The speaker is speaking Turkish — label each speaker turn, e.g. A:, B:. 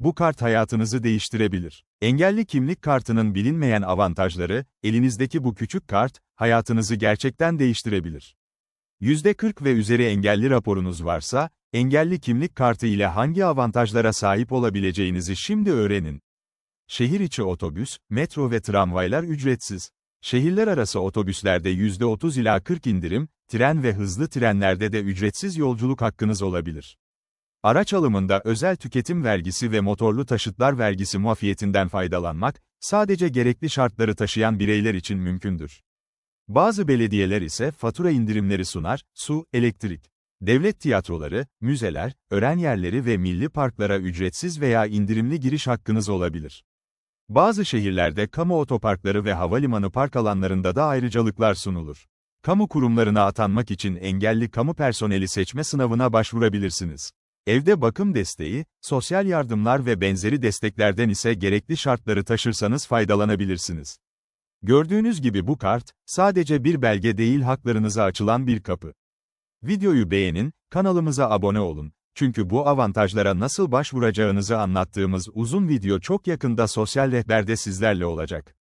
A: Bu kart hayatınızı değiştirebilir. Engelli kimlik kartının bilinmeyen avantajları, elinizdeki bu küçük kart, hayatınızı gerçekten değiştirebilir. %40 ve üzeri engelli raporunuz varsa, engelli kimlik kartı ile hangi avantajlara sahip olabileceğinizi şimdi öğrenin. Şehir içi otobüs, metro ve tramvaylar ücretsiz. Şehirler arası otobüslerde %30 ila 40 indirim, tren ve hızlı trenlerde de ücretsiz yolculuk hakkınız olabilir. Araç alımında özel tüketim vergisi ve motorlu taşıtlar vergisi muafiyetinden faydalanmak, sadece gerekli şartları taşıyan bireyler için mümkündür. Bazı belediyeler ise fatura indirimleri sunar, su, elektrik. Devlet tiyatroları, müzeler, öğren yerleri ve milli parklara ücretsiz veya indirimli giriş hakkınız olabilir. Bazı şehirlerde kamu otoparkları ve havalimanı park alanlarında da ayrıcalıklar sunulur. Kamu kurumlarına atanmak için engelli kamu personeli seçme sınavına başvurabilirsiniz. Evde bakım desteği, sosyal yardımlar ve benzeri desteklerden ise gerekli şartları taşırsanız faydalanabilirsiniz. Gördüğünüz gibi bu kart, sadece bir belge değil haklarınıza açılan bir kapı. Videoyu beğenin, kanalımıza abone olun. Çünkü bu avantajlara nasıl başvuracağınızı anlattığımız uzun video çok yakında sosyal rehberde sizlerle olacak.